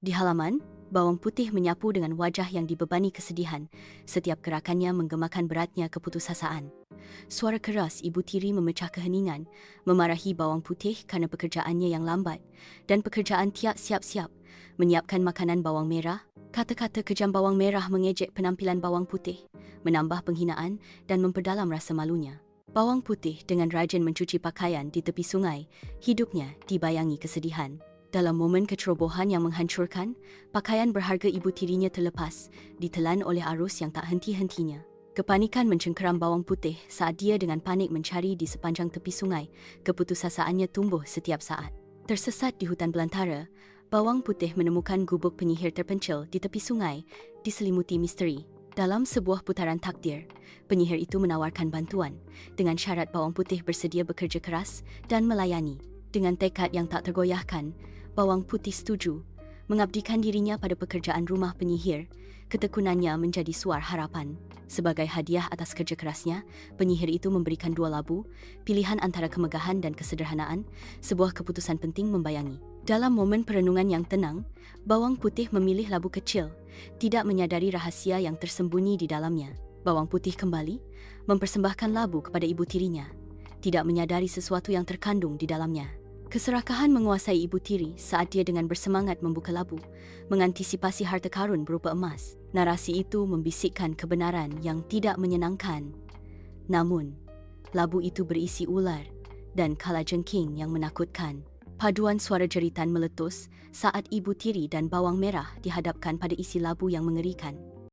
Di halaman, bawang putih menyapu dengan wajah yang dibebani kesedihan. Setiap gerakannya menggemakan beratnya keputusasaan. Suara keras ibu tiri memecah keheningan, memarahi bawang putih kerana pekerjaannya yang lambat dan pekerjaan tiap siap-siap, menyiapkan makanan bawang merah. Kata-kata kejam bawang merah mengejek penampilan bawang putih, menambah penghinaan dan memperdalam rasa malunya. Bawang putih dengan rajin mencuci pakaian di tepi sungai, hidupnya dibayangi kesedihan. Dalam momen kecerobohan yang menghancurkan, pakaian berharga ibu tirinya terlepas, ditelan oleh arus yang tak henti-hentinya. Kepanikan mencengkeram bawang putih saat dia dengan panik mencari di sepanjang tepi sungai. Keputusasaannya tumbuh setiap saat. Tersesat di hutan belantara, bawang putih menemukan gubuk penyihir terpencil di tepi sungai, diselimuti misteri. Dalam sebuah putaran takdir, penyihir itu menawarkan bantuan dengan syarat bawang putih bersedia bekerja keras dan melayani. Dengan tekad yang tak tergoyahkan, bawang putih setuju mengabdikan dirinya pada pekerjaan rumah penyihir. Ketekunannya menjadi suar harapan. Sebagai hadiah atas kerja kerasnya, penyihir itu memberikan dua labu, pilihan antara kemegahan dan kesederhanaan, sebuah keputusan penting membayangi. Dalam momen perenungan yang tenang, bawang putih memilih labu kecil, tidak menyadari rahasia yang tersembunyi di dalamnya. Bawang putih kembali mempersembahkan labu kepada ibu tirinya, tidak menyadari sesuatu yang terkandung di dalamnya. Keserakahan menguasai ibu tiri saat dia dengan bersemangat membuka labu, mengantisipasi harta karun berupa emas. Narasi itu membisikkan kebenaran yang tidak menyenangkan. Namun, labu itu berisi ular dan kalajengking yang menakutkan. Paduan suara jeritan meletus saat ibu tiri dan bawang merah dihadapkan pada isi labu yang mengerikan.